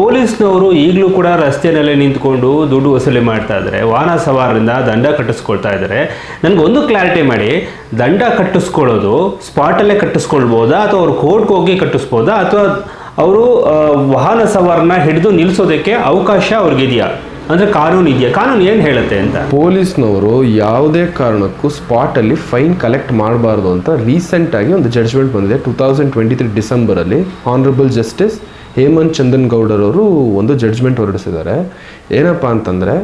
ಪೊಲೀಸ್ನವರು ಈಗಲೂ ಕೂಡ ರಸ್ತೆಯಲ್ಲೇ ನಿಂತ್ಕೊಂಡು ದುಡ್ಡು ವಸೂಲಿ ಮಾಡ್ತಾ ಇದ್ದಾರೆ. ವಾಹನ ಸವಾರರಿಂದ ದಂಡ ಕಟ್ಟಿಸ್ಕೊಳ್ತಾ ಇದ್ದಾರೆ. ನನಗೆ ಒಂದು ಕ್ಲಾರಿಟಿ ಮಾಡಿ. ದಂಡ ಕಟ್ಟಿಸ್ಕೊಳ್ಳೋದು ಸ್ಪಾಟಲ್ಲೇ ಕಟ್ಟಿಸ್ಕೊಳ್ಬೋದಾ ಅಥವಾ ಅವ್ರು ಕೋರ್ಟ್ಗೆ ಹೋಗಿ ಕಟ್ಟಿಸ್ಬೋದಾ ಅಥವಾ ಅವರು ವಾಹನ ಸವಾರನ ಹಿಡಿದು ನಿಲ್ಲಿಸೋದಕ್ಕೆ ಅವಕಾಶ ಅವ್ರಿಗಿದೆಯಾ? ಅಂದರೆ ಕಾನೂನು ಇದೆಯಾ? ಕಾನೂನು ಏನು ಹೇಳುತ್ತೆ ಅಂತ? ಪೊಲೀಸ್ನವರು ಯಾವುದೇ ಕಾರಣಕ್ಕೂ ಸ್ಪಾಟಲ್ಲಿ ಫೈನ್ ಕಲೆಕ್ಟ್ ಮಾಡಬಾರ್ದು ಅಂತ ರೀಸೆಂಟಾಗಿ ಒಂದು ಜಡ್ಜ್ಮೆಂಟ್ ಬಂದಿದೆ. ಟೂ ತೌಸಂಡ್ ಟ್ವೆಂಟಿ ತ್ರೀ ಡಿಸೆಂಬರಲ್ಲಿ ಆನರಬಲ್ ಜಸ್ಟಿಸ್ ಹೇಮಂತ್ ಚಂದನ್ ಗೌಡರವರು ಒಂದು ಜಡ್ಜ್ಮೆಂಟ್ ಹೊರಡಿಸಿದ್ದಾರೆ. ಏನಪ್ಪ ಅಂತಂದರೆ,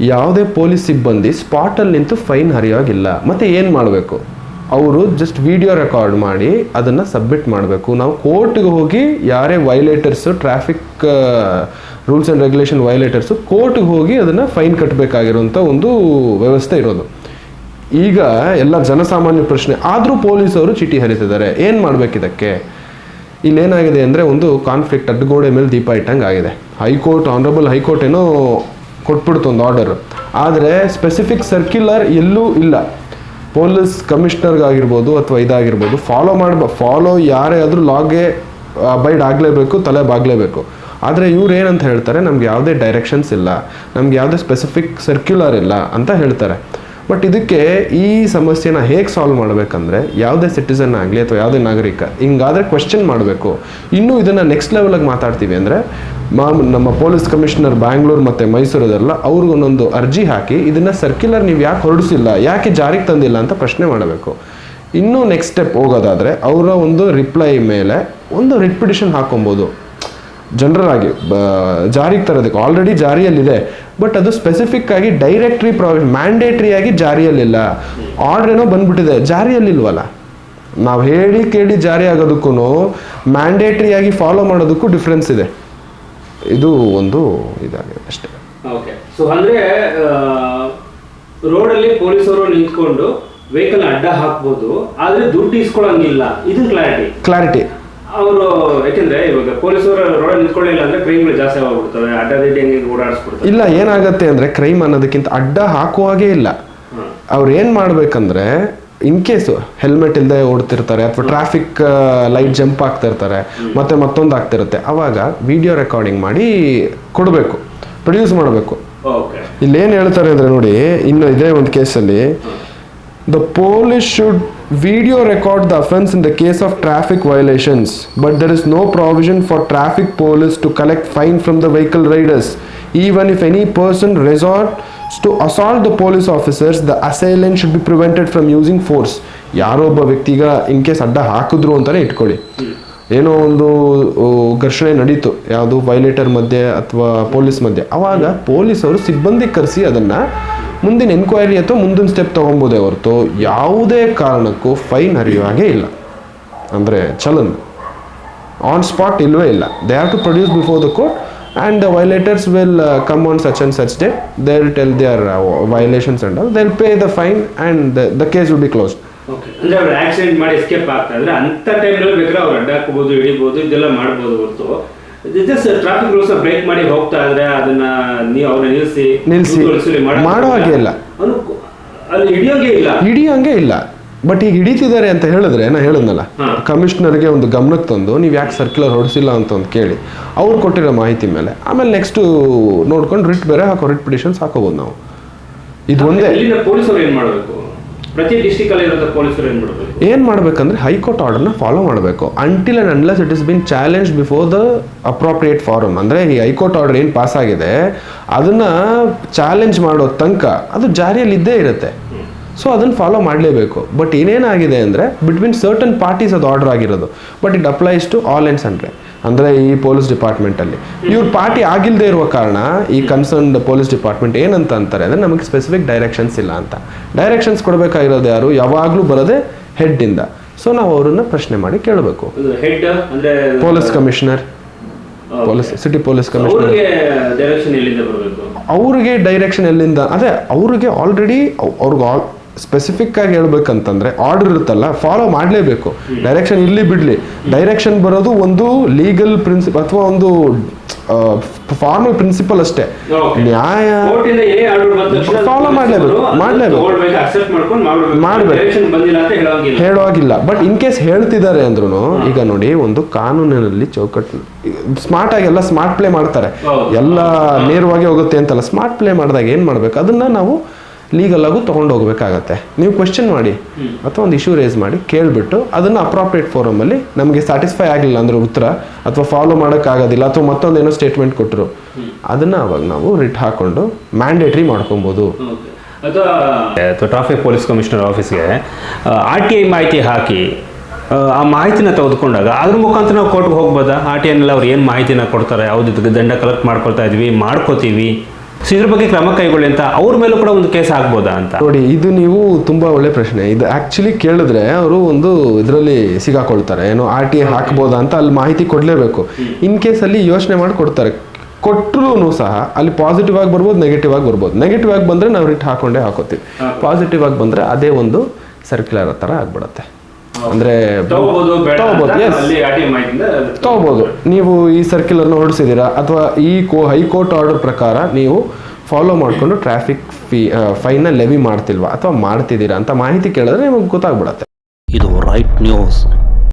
ಯಾವುದೇ ಪೊಲೀಸ್ ಸಿಬ್ಬಂದಿ ಸ್ಪಾಟಲ್ಲಿ ನಿಂತು ಫೈನ್ ಹರಿಯೋಗಿಲ್ಲ. ಮತ್ತು ಏನು ಮಾಡಬೇಕು? ಅವರು ಜಸ್ಟ್ ವಿಡಿಯೋ ರೆಕಾರ್ಡ್ ಮಾಡಿ ಅದನ್ನು ಸಬ್ಮಿಟ್ ಮಾಡಬೇಕು. ನಾವು ಕೋರ್ಟ್ಗೆ ಹೋಗಿ ಯಾರೇ violators traffic rules and regulation violators ಕೋರ್ಟ್ಗೆ ಹೋಗಿ ಅದನ್ನು ಫೈನ್ ಕಟ್ಟಬೇಕಾಗಿರುವಂಥ ಒಂದು ವ್ಯವಸ್ಥೆ ಇರೋದು. ಈಗ ಎಲ್ಲ ಜನಸಾಮಾನ್ಯ ಪ್ರಶ್ನೆ, ಆದರೂ ಪೊಲೀಸವರು ಚೀಟಿ ಹರಿತಿದ್ದಾರೆ. ಏನು ಮಾಡಬೇಕಿದಕ್ಕೆ? ಇಲ್ಲೇನಾಗಿದೆ ಅಂದರೆ ಒಂದು ಕಾನ್ಫ್ಲಿಕ್ಟ್ ಅಡ್ಡಗೋಡೆ ಮೇಲೆ ದೀಪ ಇಟ್ಟಂಗೆ ಆಗಿದೆ ಹೈಕೋರ್ಟ್ ಆನರಬಲ್ ಹೈಕೋರ್ಟ್ ಏನೋ ಕೊಟ್ಬಿಡ್ತು ಒಂದು ಆರ್ಡರ್ ಆದರೆ ಸ್ಪೆಸಿಫಿಕ್ ಸರ್ಕ್ಯುಲರ್ ಎಲ್ಲೂ ಇಲ್ಲ. ಪೊಲೀಸ್ ಕಮಿಷನರ್ಗಾಗಿರ್ಬೋದು ಅಥವಾ ಇದಾಗಿರ್ಬೋದು ಫಾಲೋ ಮಾಡ್ಬ ಫಾಲೋ ಯಾರೇ ಆದರೂ ಲಾಗೆ ಅಬೈಡ್ ಆಗಲೇಬೇಕು, ತಲೆ ಬಾಗಲೇಬೇಕು. ಆದರೆ ಇವ್ರು ಏನಂತ ಹೇಳ್ತಾರೆ, ನಮ್ಗೆ ಯಾವುದೇ ಡೈರೆಕ್ಷನ್ಸ್ ಇಲ್ಲ, ನಮ್ಗೆ ಯಾವುದೇ ಸ್ಪೆಸಿಫಿಕ್ ಸರ್ಕ್ಯುಲರ್ ಇಲ್ಲ ಅಂತ ಹೇಳ್ತಾರೆ. ಬಟ್ ಇದಕ್ಕೆ ಈ ಸಮಸ್ಯೆನ ಹೇಗೆ ಸಾಲ್ವ್ ಮಾಡಬೇಕಂದ್ರೆ ಯಾವುದೇ ಸಿಟಿಸನ್ ಆಗಲಿ ಅಥವಾ ಯಾವುದೇ ನಾಗರಿಕ ಹಿಂಗಾದರೆ ಕ್ವೆಶ್ಚನ್ ಮಾಡಬೇಕು. ಇನ್ನೂ ಇದನ್ನು ನೆಕ್ಸ್ಟ್ ಲೆವೆಲಾಗಿ ಮಾತಾಡ್ತೀವಿ ಅಂದರೆ ಮಾ ನಮ್ಮ ಪೊಲೀಸ್ ಕಮಿಷನರ್ ಬ್ಯಾಂಗ್ಳೂರು ಮತ್ತು ಮೈಸೂರದೆಲ್ಲ ಅವ್ರಿಗೊಂದೊಂದು ಅರ್ಜಿ ಹಾಕಿ ಇದನ್ನು ಸರ್ಕ್ಯುಲರ್ ನೀವು ಯಾಕೆ ಹೊರಡಿಸಿಲ್ಲ, ಯಾಕೆ ಜಾರಿಗೆ ತಂದಿಲ್ಲ ಅಂತ ಪ್ರಶ್ನೆ ಮಾಡಬೇಕು. ಇನ್ನೂ ನೆಕ್ಸ್ಟ್ ಸ್ಟೆಪ್ ಹೋಗೋದಾದರೆ ಅವರ ಒಂದು ರಿಪ್ಲೈ ಮೇಲೆ ಒಂದು ರಿಟ್ ಪಿಟಿಷನ್ ಹಾಕೊಬೋದು. ಜನರಲ್ ಆಗಿ ಜಾರಿಗೆ ತರೋದಕ್ಕೆ ಆಲ್ರೆಡಿ ಜಾರಿಯಲ್ಲಿದೆ. ಬಟ್ ಅದು ಸ್ಪೆಸಿಫಿಕ್ ಆಗಿ ಡೈರೆಕ್ಟ್ರಿ ಪ್ರಾವಿಷನ್ ಮ್ಯಾಂಡೇಟ್ರಿ ಆಗಿ ಜಾರಿಯಲ್ಲಿಲ್ಲ. ಆರ್ಡರ್ ಏನೋ ಬಂದ್ಬಿಟ್ಟಿದೆ. ಜಾರಿಯಲ್ಲಿಲ್ವಲ್ಲ? ನಾವು ಹೇಳಿ ಕೇಳಿ ಜಾರಿ ಆಗೋದಕ್ಕೂ ಮ್ಯಾಂಡೇಟ್ರಿ ಆಗಿ ಫಾಲೋ ಮಾಡೋದಕ್ಕೂ ಡಿಫ್ರೆನ್ಸ್ ಇದೆ. ಇದು ಒಂದು ಇದಾಗಿದೆ ಅಷ್ಟೇ. ಓಕೆ ಸೊ ಅಂದ್ರೆ ರೋಡಲ್ಲಿ ಪೊಲೀಸರು ನಿಂತ್ಕೊಂಡು ವೆಹಿಕಲ್ ಅಡ್ಡ ಹಾಕ್ಬೋದು ಆದ್ರೆ ದುಡ್ಡು ಇಸ್ಕೊಳಂಗಿಲ್ಲ. ಇದು ಕ್ಲಾರಿಟಿ ಕ್ಲಾರಿಟಿ ಅವರು ಯಾಕೆಂದ್ರೆ ಇವಾಗ ಪೊಲೀಸರು ರೋಡ್ ನಿಂತ್ಕೊಳ್ಳಿಲ್ಲ ಅಂದ್ರೆ ಕ್ರೈಮ್ಗಳು ಜಾಸ್ತಿ ಆಗ್ಬಿಡ್ತವೆ ಅಡ್ಡ ರೀತಿ ಹಂಗೆ ಓಡಾಡಿಸ್ಬಿಡ್ತಾರೆ ಇಲ್ಲ ಏನಾಗತ್ತೆ ಅಂದ್ರೆ ಕ್ರೈಮ್ ಅನ್ನೋದಕ್ಕಿಂತ ಅಡ್ಡ ಹಾಕುವಾಗೇ ಇಲ್ಲ. ಅವ್ರು ಏನು ಮಾಡ್ಬೇಕಂದ್ರೆ ಇನ್ ಕೇಸ್ ಹೆಲ್ಮೆಟ್ ಇಲ್ಲದೆ ಓಡ್ತಿರ್ತಾರೆ ಅಥವಾ ಟ್ರಾಫಿಕ್ ಲೈಟ್ ಜಂಪ್ ಆಗ್ತಾ ಇರ್ತಾರೆ ಮತ್ತೆ ಮತ್ತೊಂದು ಆಗ್ತಿರುತ್ತೆ ಅವಾಗ ವಿಡಿಯೋ ರೆಕಾರ್ಡಿಂಗ್ ಮಾಡಿ ಕೊಡಬೇಕು ಪ್ರೊಡ್ಯೂಸ್ ಮಾಡಬೇಕು. ಇಲ್ಲಿ ಏನು ಹೇಳ್ತಾರೆ ಅಂದರೆ ನೋಡಿ ಇನ್ನು ಇದೇ ಒಂದು ಕೇಸಲ್ಲಿ the police should video record the offence in the case of traffic violations but there is no provision for traffic police to collect fine from the vehicle riders even if any person resort to assault the police officers the assailant should be prevented from using force ಯಾರೋ ಒಬ್ಬ ವ್ಯಕ್ತಿಗ in case ಅಡ್ಡ ಹಾಕಿದ್ರು ಅಂತಲೇ ಇಟ್ಕೊಳ್ಳಿ. ಏನೋ ಒಂದು ಘರ್ಷಣೆ ನಡೀತು. ಯಾವುದು ವೈಲೇಟರ್ ಮಧ್ಯೆ ಅಥವಾ ಪೊಲೀಸ್ ಮಧ್ಯೆ. ಅವಾಗ ಪೊಲೀಸವರು ಸಿಬ್ಬಂದಿ ಕರೆಸಿ ಅದನ್ನು ಮುಂದಿನ ಎನ್ಕ್ವೈರಿ ಅಥವಾ ಮುಂದಿನ ಸ್ಟೆಪ್ ತೊಗೊಬೋದೇ ಹೊರತು ಯಾವುದೇ ಕಾರಣಕ್ಕೂ ಫೈನ್ ಹರಿಯುವ ಹಾಗೆ ಇಲ್ಲ. ಅಂದರೆ ಚಲನ್. ಆನ್ ಸ್ಪಾಟ್ ಇಲ್ಲವೇ ಇಲ್ಲ. They have to produce before the court and the violators will come on such and such day they will tell their violations and all they will pay the fine and the case will be close ಅಂದ್ರೆ ಅವ್ರು accident ಮಾಡಿ escape ಆಗ್ತಾ ಇದ್ರೆ ಅಂತ time ಬೇಕಾದ್ರೆ ಅವ್ರು ಅಡ್ಡ ಹಾಕೋಬಹುದು ಹಿಡಿಬಹುದು ಇದೆಲ್ಲ ಮಾಡಬಹುದು ಹೊರತು. ಜಸ್ಟ್ ಟ್ರಾಫಿಕ್ ರೂಲ್ಸ್ ಬ್ರೇಕ್ ಮಾಡಿ ಹೋಗ್ತಾ ಇದ್ರೆ ಅದನ್ನ ನೀವು ಅವ್ರನ್ನ ನಿಲ್ಲಿಸಿ ಮಾಡಕ್ ಮಾಡೋ ಹಾಗೆ ಇಲ್ಲ. ಹಿಡಿಯೋಂಗೆ ಇಲ್ಲ. ಹಿಡಿಯಂಗೆ ಇಲ್ಲ. ಬಟ್ ಈಗ ಹಿಡಿತಿದ್ದಾರೆ ಅಂತ ಹೇಳಿದ್ರೆ ನಾ ಹೇಳಿದ್ನಲ್ಲ. ಕಮಿಷನರ್ಗೆ ಒಂದು ಗಮನಕ್ಕೆ ತಂದು ನೀವು ಯಾಕೆ ಸರ್ಕ್ಯುಲರ್ ಹೊಡಿಸಿಲ್ಲ ಅಂತ ಒಂದು ಕೇಳಿ ಅವ್ರು ಕೊಟ್ಟಿರೋ ಮಾಹಿತಿ ಮೇಲೆ ಆಮೇಲೆ ನೆಕ್ಸ್ಟು ನೋಡ್ಕೊಂಡು ರಿಟ್ ಬೇರೆ ಹಾಕೋ ರಿಟ್ ಪಿಟಿಷನ್ಸ್ ಹಾಕೋಬೋದು ನಾವು. ಇದು ಒಂದೇ. ಪೊಲೀಸರು ಏನು ಮಾಡಬೇಕು? ಪ್ರತಿ ಇರೋ ಪೊಲೀಸರು ಏನ್ ಮಾಡಬೇಕು? ಏನು ಮಾಡಬೇಕಂದ್ರೆ ಹೈಕೋರ್ಟ್ ಫಾಲೋ ಮಾಡಬೇಕು. Until and unless it is been challenge before the appropriate forum ಅಂದರೆ ಈ ಹೈಕೋರ್ಟ್ ಆರ್ಡರ್ ಏನು ಪಾಸ್ ಆಗಿದೆ, ಅದನ್ನು ಚಾಲೆಂಜ್ ಮಾಡೋ ತನಕ ಅದು ಜಾರಿಯಲ್ಲಿ ಇದ್ದೇ ಇರುತ್ತೆ. ಸೊ ಅದನ್ನು ಫಾಲೋ ಮಾಡಲೇಬೇಕು. ಬಟ್ ಏನೇನಾಗಿದೆ ಅಂದರೆ ಬಿಟ್ವೀನ್ ಸರ್ಟನ್ ಪಾರ್ಟೀಸ್ ಅದು ಆರ್ಡರ್ ಆಗಿರೋದು. But it applies to all and sundry ಅಂದರೆ ಈ ಪೊಲೀಸ್ ಡಿಪಾರ್ಟ್ಮೆಂಟಲ್ಲಿ ಇವ್ರ ಪಾರ್ಟಿ ಆಗಿಲ್ಲದೆ ಇರುವ ಕಾರಣ ಈ ಕನ್ಸರ್ನ್ಡ್ ಪೊಲೀಸ್ ಡಿಪಾರ್ಟ್ಮೆಂಟ್ ಏನಂತ ಅಂತಾರೆ ಅಂದರೆ ನಮಗೆ ಸ್ಪೆಸಿಫಿಕ್ ಡೈರೆಕ್ಷನ್ಸ್ ಇಲ್ಲ ಅಂತ. ಡೈರೆಕ್ಷನ್ಸ್ ಕೊಡಬೇಕಾಗಿರೋದು ಯಾರು? ಯಾವಾಗಲೂ ಬರೋದೇ ಹೆಡ್ಡಿಂದ ಸೊ ನಾವು ಅವರನ್ನ ಪ್ರಶ್ನೆ ಮಾಡಿ ಕೇಳಬೇಕು. Police commissioner police city police commissioner ಅವರಿಗೆ ಡೈರೆಕ್ಷನ್ ಎಲ್ಲಿಂದ ಬರಬೇಕು? ಅವ್ರಿಗೆ ಡೈರೆಕ್ಷನ್ ಎಲ್ಲಿಂದ? ಅದೇ ಅವ್ರಿಗೆ ಆಲ್ರೆಡಿ ಅವ್ರಿಗೆ ಆಲ್ ಸ್ಪೆಸಿಫಿಕ್ ಆಗಿ ಹೇಳ್ಬೇಕಂತಂದ್ರೆ ಆರ್ಡರ್ ಇರುತ್ತಲ್ಲ ಫಾಲೋ ಮಾಡಲೇಬೇಕು. ಡೈರೆಕ್ಷನ್ ಇಲ್ಲಿ ಬಿಡಲಿ. ಡೈರೆಕ್ಷನ್ ಬರೋದು ಒಂದು ಲೀಗಲ್ ಪ್ರಿನ್ಸಿಪಲ್ ಅಥವಾ ಒಂದು ಫಾರ್ಮಲ್ ಪ್ರಿನ್ಸಿಪಲ್ ಅಷ್ಟೇ. ನ್ಯಾಯ ಫಾಲೋ ಮಾಡಲೇಬೇಕು ಮಾಡಲೇಬೇಕು. ಮಾಡಬೇಕು. ಹೇಳುವಾಗಿಲ್ಲ ಬಟ್ ಇನ್ ಕೇಸ್ ಹೇಳ್ತಿದ್ದಾರೆ ಅಂದ್ರೂ ಈಗ ನೋಡಿ ಒಂದು ಕಾನೂನಿನಲ್ಲಿ ಚೌಕಟ್ಟು ಸ್ಮಾರ್ಟ್ ಆಗಿ ಎಲ್ಲ ಸ್ಮಾರ್ಟ್ ಪ್ಲೇ ಮಾಡ್ತಾರೆ. ಎಲ್ಲ ನೇರವಾಗಿ ಹೋಗುತ್ತೆ ಅಂತಲ್ಲ ಸ್ಮಾರ್ಟ್ ಪ್ಲೇ ಮಾಡಿದಾಗ ಏನು ಮಾಡ್ಬೇಕು? ಅದನ್ನ ನಾವು ಲೀಗಲ್ ಆಗು ತಗೊಂಡು ಹೋಗ್ಬೇಕಾಗತ್ತೆ. ನೀವು ಕ್ವೆಶನ್ ಮಾಡಿ ಅಥವಾ ಒಂದು ಇಶ್ಯೂ ರೇಸ್ ಮಾಡಿ ಕೇಳಿಬಿಟ್ಟು ಅದನ್ನ ಅಪ್ರಾಪ್ರಿಯೇಟ್ ಫೋರಮಲ್ಲಿ ನಮಗೆ ಸ್ಯಾಟಿಸ್ಫೈ ಆಗಲಿಲ್ಲ ಅಂದ್ರೆ ಉತ್ತರ ಅಥವಾ ಫಾಲೋ ಮಾಡೋಕ್ಕಾಗೋದಿಲ್ಲ ಅಥವಾ ಮತ್ತೊಂದೇನೋ ಸ್ಟೇಟ್ಮೆಂಟ್ ಕೊಟ್ಟರು ಅದನ್ನ ಅವಾಗ ನಾವು ರಿಟ್ ಹಾಕೊಂಡು ಮ್ಯಾಂಡೇಟ್ರಿ ಮಾಡ್ಕೊಬೋದು. ಅಥವಾ ಅಥವಾ ಟ್ರಾಫಿಕ್ ಪೊಲೀಸ್ ಕಮಿಷನರ್ ಆಫೀಸ್ಗೆ ಆರ್ ಟಿ ಐ ಮಾಹಿತಿ ಹಾಕಿ ಆ, ಆ ಮಾಹಿತಿನ ತೆಗೆದುಕೊಂಡಾಗ ಅದ್ರ ಮುಖಾಂತರ ನಾವು ಕೋರ್ಟ್ಗೆ ಹೋಗ್ಬೋದಾ? ಆರ್ ಟಿ ಐನಲ್ಲಿ ಅವ್ರು ಏನು ಮಾಹಿತಿನ ಕೊಡ್ತಾರೆ? ಯಾವ್ದು ದಂಡ ಕಲೆಕ್ಟ್ ಮಾಡ್ಕೊಳ್ತಾ ಇದ್ವಿ ಮಾಡ್ಕೋತೀವಿ. ಸೊ ಇದ್ರ ಬಗ್ಗೆ ಕ್ರಮ ಕೈಗೊಳ್ಳಿ ಅಂತ ಅವ್ರ ಮೇಲೂ ಕೂಡ ಒಂದು ಕೇಸ್ ಆಗ್ಬೋದಾ ಅಂತ? ನೋಡಿ ಇದು ನೀವು ತುಂಬಾ ಒಳ್ಳೆ ಪ್ರಶ್ನೆ. ಇದು ಆಕ್ಚುಲಿ ಕೇಳಿದ್ರೆ ಅವರು ಒಂದು ಇದರಲ್ಲಿ ಸಿಗಾಕೊಳ್ತಾರೆ. ಏನೋ ಆರ್ ಟಿ ಹಾಕ್ಬೋದಾ ಅಂತ ಅಲ್ಲಿ ಮಾಹಿತಿ ಕೊಡಲೇಬೇಕು. ಇನ್ ಕೇಸ್ ಅಲ್ಲಿ ಯೋಚನೆ ಮಾಡಿ ಕೊಡ್ತಾರೆ ಕೊಟ್ಟರು ಸಹ ಅಲ್ಲಿ ಪಾಸಿಟಿವ್ ಆಗಿ ಬರ್ಬೋದು ನೆಗೆಟಿವ್ ಆಗಿ ಬರ್ಬೋದು. ನೆಗೆಟಿವ್ ಆಗಿ ಬಂದ್ರೆ ನಾವು ರಿಟ್ ಹಾಕೊಂಡೇ ಹಾಕೋತೀವಿ. ಪಾಸಿಟಿವ್ ಆಗಿ ಬಂದ್ರೆ ಅದೇ ಒಂದು ಸರ್ಕ್ಯುಲರ್ ಥರ ಆಗ್ಬಿಡತ್ತೆ. ಅಂದ್ರೆ ತಗೋಬೋದು ಎಸ್ ತಗೋಬೋದು ನೀವು ಈ ಸರ್ಕ್ಯುಲರ್ನ ಹೊರಡಿಸಿದ್ದೀರಾ? ಅಥವಾ ಈ ಕೋ ಹೈಕೋರ್ಟ್ ಆರ್ಡರ್ ಪ್ರಕಾರ ನೀವು ಫಾಲೋ ಮಾಡಿಕೊಂಡು ಟ್ರಾಫಿಕ್ ಫೀ ಫೈನ್ನ ಲೆವಿ ಮಾಡ್ತಿಲ್ವಾ? ಅಥವಾ ಮಾಡ್ತಿದ್ದೀರಾ ಅಂತ ಮಾಹಿತಿ ಕೇಳಿದ್ರೆ ನಿಮಗೆ ಗೊತ್ತಾಗ್ಬಿಡತ್ತೆ. ಇದು ರೈಟ್ ನ್ಯೂಸ್